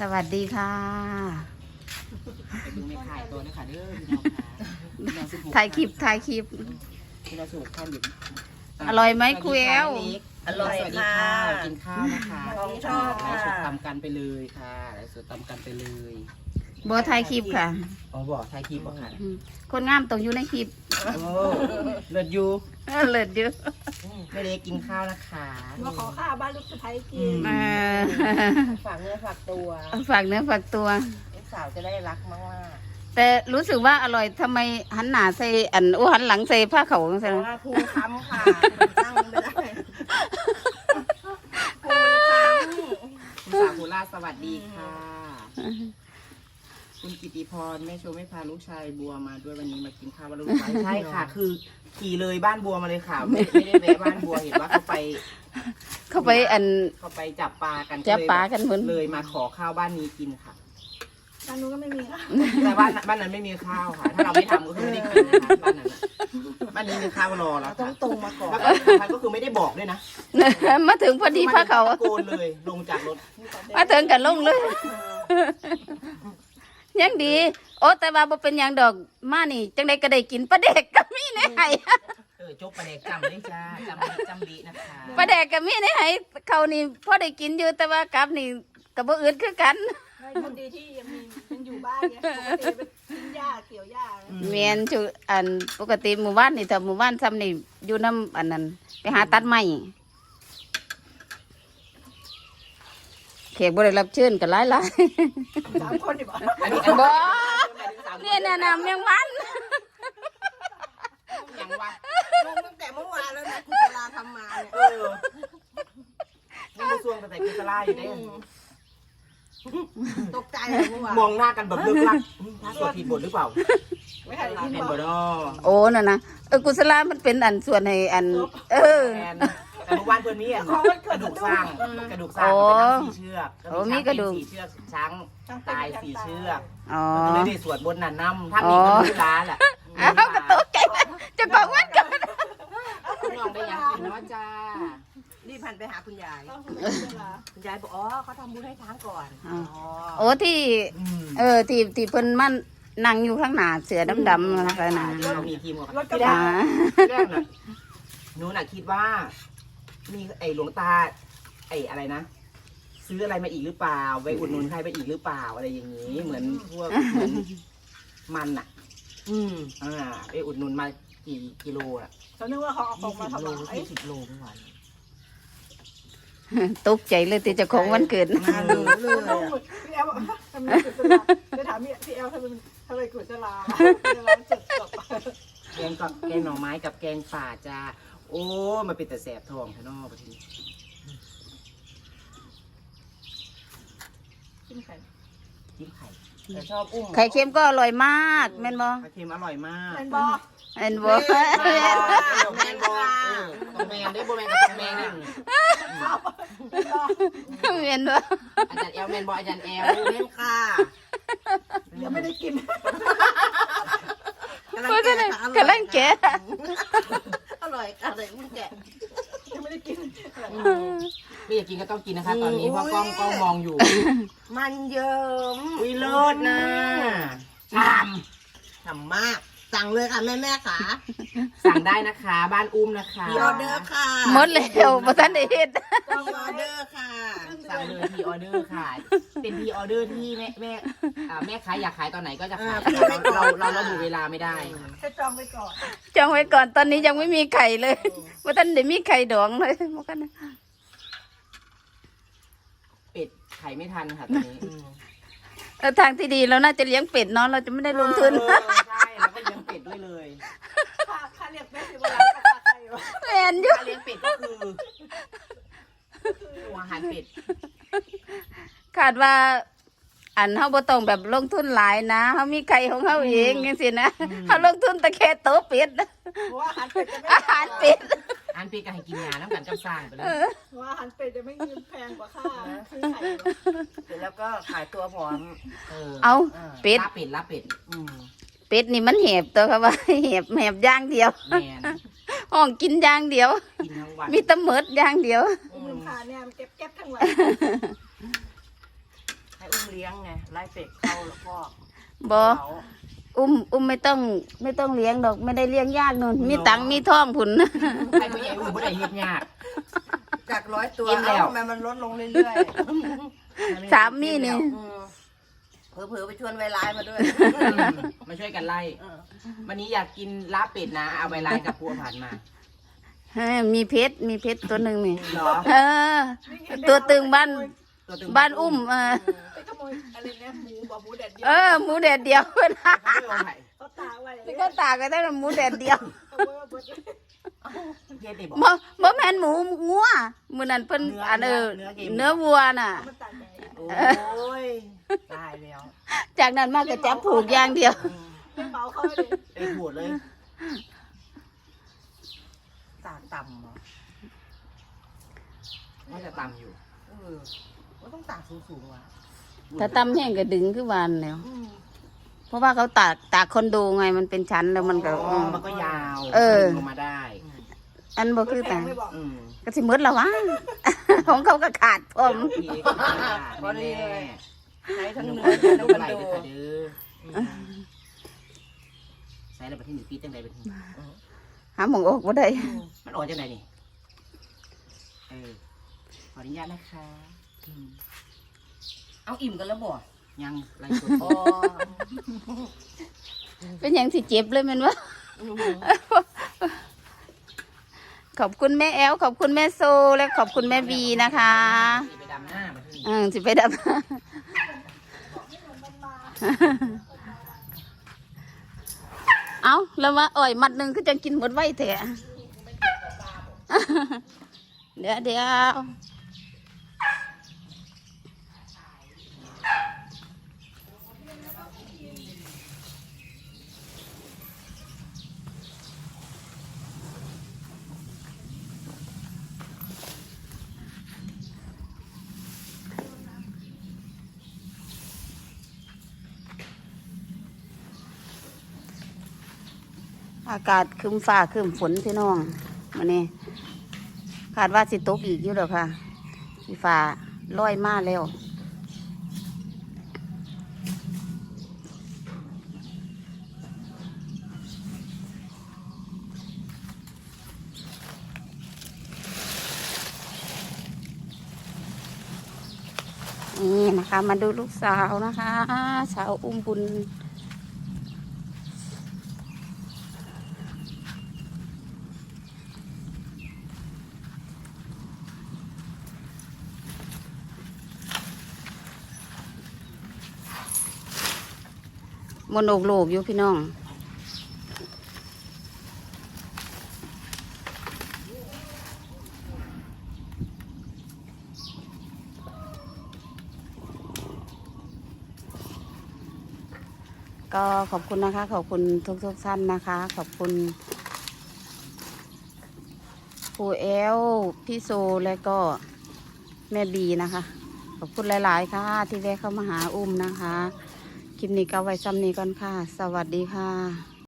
สวัสดีค่ะ ไปดูไม่ขายตัวนะคะเด้อพี่น้องค่ะพี่น้องสิบหกถ่ายคลิป ถ่ายคลิป พี่น้องสิบหกท่านอยู่อร่อยไหมครูแอล อร่อยสวัสดีค่ะกินข้าวนะคะของชอบไลค่ะฟ์สดตำกันไปเลยค่ะไลฟ์สดตำกันไปเลย บัวถ่ายคลิปค่ะ อ๋อบอกถ่ายคลิปบอกค่ะอืมคนงามต้องอยู่ในคลิปโอ้เลิศอยูเออเลิศอยู่ไม่ได้กินข้าวนะคะมาขอข้าวบ้านลูกสะใภ้กินเออฝากเนื้อฝากตัวฝากเนื้อฝากตัวลูกสาวจะได้รักมากแต่รู้สึกว่าอร่อยทำไมหันหน้าใส่อันโอ้หันหลังใส่ผ้าเขาวจังๆเพซั่นราะว่าภูมิค้ำค่ะมันตั้งไม่ได้ภูมิมันค้คุณสาวโคราชสวัสดีค่ะ คุณกิติพรแม่โชว์ไม่พาลูกชายบัวมาด้วยวันนี้มากินข้าววันลูกชายใช่ค่ะ คือขี่เลยบ้านบัวมาเลยค่ะ ไม่ไม่ได้แวะบ้านบัวเห็นว่าเขาไปเข้าไปอัน เขาไปจับปลากันจับปลากันเหมือน เลยมาขอข้าวบ้านนี้กินค่ะำบ้านนู้นก็ไม่มีค่ะแต่บ้านบ้านนั้นไม่มีข้าวค่ะ ถ้าเราไม่ทำก็คือไม่ได้กินนะคะบ้านนั้นน่ะบ้านนี้มีข้าวรอแล้วต้อค่ะงตรงมาก่อนแล้วก็สำคัญก็คือไม่ได้บอกด้วยนะมาถึงพอดีผ้าเขาวตะโกนเลยลงจากรถ มาถึงกันลงเลย ยังดี โอ้แต่ว่าบ่เป็นหยังดอกมานี่ จังไดก็ได้กินปลาเด็กก็มีในไห้เออจกปลาแดกจำเลยจ้าจำดีจำดีนะคะปลาแดกก็มีในไห้เขานี่พอได้กินอยู่แต่ว่ากลับนี่ก็บ่อื่นคือกัน ไม่คนดีที่ยังมียังอยู่บ้านไงปกติเป็นกินหญ้าเกี่ยวหญ้าเมียนจุอันปกติหมู่บ้านนี่แต่หมู่บ้านซ้ำนี่อยู่น้ำอันนั้น ไปหาตัดไม้ เขกบ่ได้รับเชิญกันหลายหลายสามคนอยู่บ้านอันนี้ๆบ่สามเนี่ยน่ะนำยังวันยังวะลงตั้งแต่เมื่อวานแล้วนะคุณเวลาทำมาเนี่ยเออนี่มาซวงแต่ใส่กุศลาอยู่ได้ตกใจเลยเมื่อวานมองหน้ากันแบบเลิกลักสวดผิดบทหรือเปล่าไม่ทันกินเป็นบบอทกเนาะโอ้น่ะนะเออกุศลามันเป็นอันส่วนให้อัน เออแอนแต่เมื่อวานเพื่อนมีอันกระดูกสร้างกระดูกสร้างโอ้เป็นน้ำสี่เชือกโอ้มีกระดูกสี่เชือกช้างตายสี่เชือกอ๋อ มันก็เลยได้สวดบนต์น่ะน้ำท่านนี้ก็รู้ร้านแหละอ้าวก็ตกใจจะบอกว่ากันคุณลองได้ยังกินเนาะจ้ารีบพันไปหาคุณยายต้องคุณเวลาคุณยายบอกอ๋อเขาทำบุญให้ช้างก่อนอ๋ออ๋อโอ้ที่ อืมเออที่ที่เพิ่นมันนั่งอยู่ข้างหน้าเสือดำๆนะคะน่ะเรามีทีมกับรถกระที่บะอ่าแรกน่ะหนูน่ะคิดว่า มีไอ้หลวงตา ไอ้อะไรนะ ซื้ออะไรมาอีกหรือเปล่า ไปอุดหนุนใครไปอีกหรือเปล่าอะไรอย่างนี้ เหมือนพวกเหมือนมันอะ อืมอ่าไปอุดหนุนมากี่กิโลอะฉันนึกว่าเขาเอาของยี่มาสิบโลถวายยี่สิบโลเมื่อวานตกใจเลยที่เจะของวันเกิด มาดูเลยต้องอะพี่แอลบอกทำไมกุศลาไปถามพี่พี่แอลทำไมทำไมกุศลากุศลาจุดจบแกงกับแกงหน่อไม้กับแกงป่าจ้า โอ้มันเป็นแต่แสบทองข้างนอกประเทศขึ้นไข่จิ้มไข่แต่ชอบอุ้มไข่เค็มก็อร่อยมากแม่นบ่ไข่เค็มอร่อยมากเป็นบอแม่นบ่แมนบอแมนบอเออต้องแมนได้บ่แมนก็ต้องแมนนี่เป็นบอแม่นบ่อาจารย์แอลแมนบออาจารย์แอลเล่นค่ะยังไม่ได้กินเพราะฉะนั้นกำลังแกะ อร่อยค่ะเลยคุณแกะยังไม่ได้กิน ไม่อยากกินก็ต้องกินนะคะ ตอนนี้เพราะกล้องกล้องมองอยู่ มันเยิ้ม วิโรดนะชามฉ่ำมาก สั่งเลยค่ะแม่แม่ๆค่ะสั่งได้นะคะ บ้านอุ้มนะคะมีออเดอร์ค่ะหมดแล้วบ่ทันได้เฮ็ดมีออเดอร์ค่ะสั่งเลยพีออเดอร์ค่ะ เป็นพีออเดอร์ที่แม่แม่อ่าแม่ค้าอยากขายตอนไหนก็จะขายอ่าพี่ไว้ก่เราอนเราเราระบุเวลาไม่ได้ค่ะให้จองไปก่อนจองไว้ก่อนตอนนี้ยังไม่มีไข่เลยบ่ทันได้มีไข่ดองเลยบ่กันนะเป็ดขายไม่ทันค่ะตอนนี้ เออทางที่ดีเราน่าจะเลี้ยงเป็ดเนาะเราจะไม่ได้ลงทุน เออใช่แล้วก็ เลี้ยงเป็ดด้วยเลยค่าค่าเรียกแม่สิบวันค่าไข่วะแม่นอยู่ถ้าเลี้ยงเป็ดก็คือหัวอาหารเป็ดคาดว่า อันเฮาบ่ต้องแบบลงทุนหลายนะเฮามีไข่ของเฮาเองจังซี่นะเฮาลงทุนแต่แค่โตะเป็ดเพราะว่าอาหารเป็ดจะไม่อาหารเป็ดอันเป็ดก็ให้กินยาน้ำกันกับสร้างไปเลยเพราะว่าอาหารเป็ดจะไม่ยืมแพงกว่าค่าซื้อไข่เสร็จแล้วก็ขายตัวพร้อมเออเอาเป็ด ลาบเป็ดลาบเป็ดอืม เป็ดนี่มันแหบตัวค่ะว่าแหบแหบอย่างเดียวแมนห้องกินอย่างเดียว กินทั้งวันมีแตะเมิดอย่างเดียว อุ้มลูกค้าเนี่ยมันเก็บเก็บทั้งวันให้อุ้มลี้ยงไงไล่เป็ดเข้าแล้วก็บ่เขา อุ้มอุ้มไม่ต้องไม่ต้องเลี้ยงดอก ไม่ได้เลี้ยงยากนู่นมีตังค์มีท่องผุนให้ผู้ใหญ่อุ่นผู้ใหญ่เฮ็ดยาก จากร้อยตัวอิ่มแล้ว เอ้าทำไมมันลดลงเรื่อยสามมีนี่ๆอืม เผลอๆไปชวนไวไลน์มาด้วยอืมมาช่วยกันไล่ เออวันนี้อยากกินลาบเป็ดนะ เอาไปไล่กับพัวผ่านมาเฮ้ยมีเพชรมีเพชรตัวหนึ่งนี่เหรอเออ ตัวตึงบ้านตัวตึงบ้านอุ้ม เออไปขโมยอะไรนะหมูบอกหมูแดดเดียวเออหมูแดดเดียวเขาไม่เอาไผ่เขาตากไว้นี่ก็ตากกันได้หมูแดดเดียวขโมยมาหมดเลยเฮ็ดได้บอกบ่บ่แม่นหมูงัวมื้อนั้นเพิ่นเนื้ออันเออเนื้อเกมเนื้อวัวน่ะ มันตากแดดโอ้ย ตายแล้วจากนั้นมาก็จับผูกอย่างเดียวไม่เหมาเขาเลยไอ้ปวดเลยตากต่ำเหรอว่าจะตำอยู่เออว่าต้องตากสูงๆว่ะถ้าตำแห้งก็ดึงคือวานแล้ว อืมเพราะว่าเขาตากตากคอนโดไงมันเป็นชั้นแล้วมันก็อ๋อมันก็ยาวเออ ลงมาได้ อันบ่คือแพแต่งไม่บอก อืมก็สิหมดแล้ววะ ของเขาก็ขาดพร้อมโอเคก็ได้แน่ ใช้ทั้งๆเนื้เนื้ออทั้งเนื้คอนอโดเด้อใส่แล้วไปที่หนึ่งปีจังใดไปที่หาหมองออกบ่ได้มันออกจังใดนี่เออขออนุญาตนะคะอืมเอาอิ่มกันแล้วบ่ยังไรสดอ๋อเป็นอย่างที่เจ็บเลยแมันวะอืมขอบคุณแม่แอลขอบคุณแม่โซและขอบคุณแม่บีนะคะไปดำหน้ามาที่นี่ อืมสิไปดับ เอาแล้วว่าอ่อยมัดหนึ่งก็จะกินหมดไว้แถอะเดี๋ยวเดี๋ยว อากาศครึมฟ้าครึมฝนพี่น้องมันนี่คาดว่าสิตกอีกอยู่แล้วค่ะสีฟ้าลอยมาแล้วนี่นะคะ มาดูลูกสาวนะคะ สาวอุ้มบุญ มนโอกโลกอยู่พี่น้อง ก็ขอบคุณนะคะ ขอบคุณทุกๆท่านนะคะ ขอบคุณปู่เอลพี่โซและก็แม่บีนะคะ ขอบคุณหลาย ๆ ค่ะ ที่แวะเข้ามาหาอุ้มนะคะ คลิปนี้ก็ไว้ซ้ำนี้ก่อนค่ะ สวัสดีค่ะ